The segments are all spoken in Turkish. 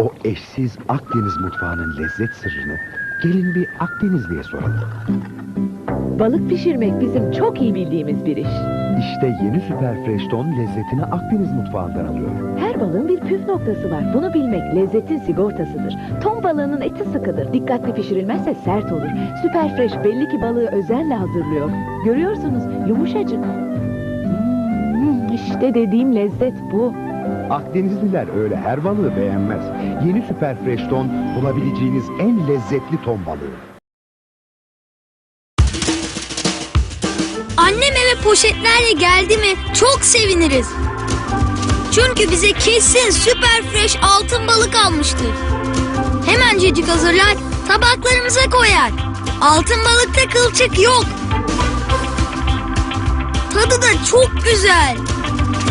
O eşsiz Akdeniz mutfağının lezzet sırrını gelin bir Akdenizli'ye soralım. Balık pişirmek bizim çok iyi bildiğimiz bir iş. İşte yeni Süper Fresh Ton lezzetini Akdeniz mutfağından alıyor. Her balığın bir püf noktası var. Bunu bilmek lezzetin sigortasıdır. Ton balığının eti sıkıdır. Dikkatli pişirilmezse sert olur. Süper Fresh belli ki balığı özenle hazırlıyor. Görüyorsunuz yumuşacık. Hmm, işte dediğim lezzet bu. Akdenizliler öyle her balığı beğenmez. Yeni Süper Fresh Ton bulabileceğiniz en lezzetli ton balığı. Annem eve poşetlerle geldi mi çok seviniriz. Çünkü bize kesin süper fresh altın balık almıştır. Hemencecik hazırlar, tabaklarımıza koyar. Altın balıkta kılçık yok. Tadı da çok güzel.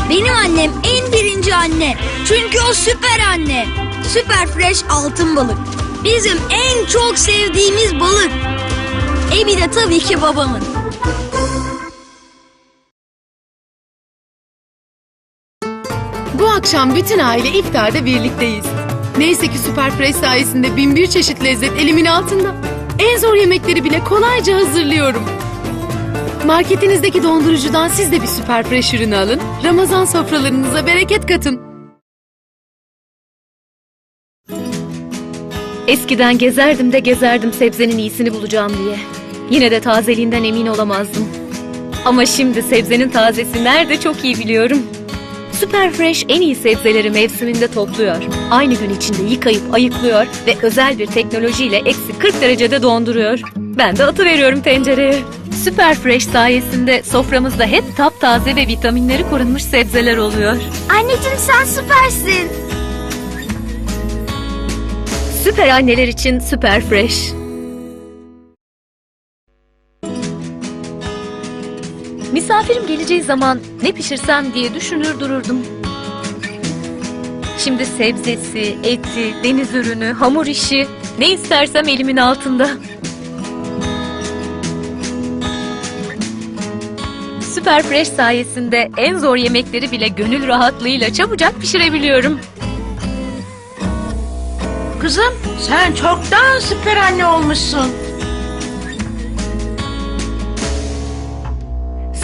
Benim annem en birinci anne. Çünkü o süper anne. Süper fresh altın balık. Bizim en çok sevdiğimiz balık. E bir de tabii ki babamın. Bu akşam bütün aile iftarda birlikteyiz. Neyse ki Süper Fresh sayesinde bin bir çeşit lezzet elimin altında. En zor yemekleri bile kolayca hazırlıyorum. Marketinizdeki dondurucudan siz de bir Süper Fresh ürünü alın. Ramazan sofralarınıza bereket katın. Eskiden gezerdim de gezerdim sebzenin iyisini bulacağım diye. Yine de tazeliğinden emin olamazdım. Ama şimdi sebzenin tazesi nerede çok iyi biliyorum. Süper Fresh en iyi sebzeleri mevsiminde topluyor. Aynı gün içinde yıkayıp ayıklıyor ve özel bir teknolojiyle eksi 40 derecede donduruyor. Ben de atı veriyorum tencereye. Süper Fresh sayesinde soframızda hep taptaze ve vitaminleri korunmuş sebzeler oluyor. Anneciğim sen süpersin. Süper anneler için Süper Fresh. Misafirim geleceği zaman ne pişirsem diye düşünür dururdum. Şimdi sebzesi, eti, deniz ürünü, hamur işi ne istersem elimin altında. Süper Fresh sayesinde en zor yemekleri bile gönül rahatlığıyla çabucak pişirebiliyorum. Kızım sen çoktan süper anne olmuşsun.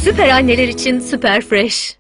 Süper anneler için Süper Fresh.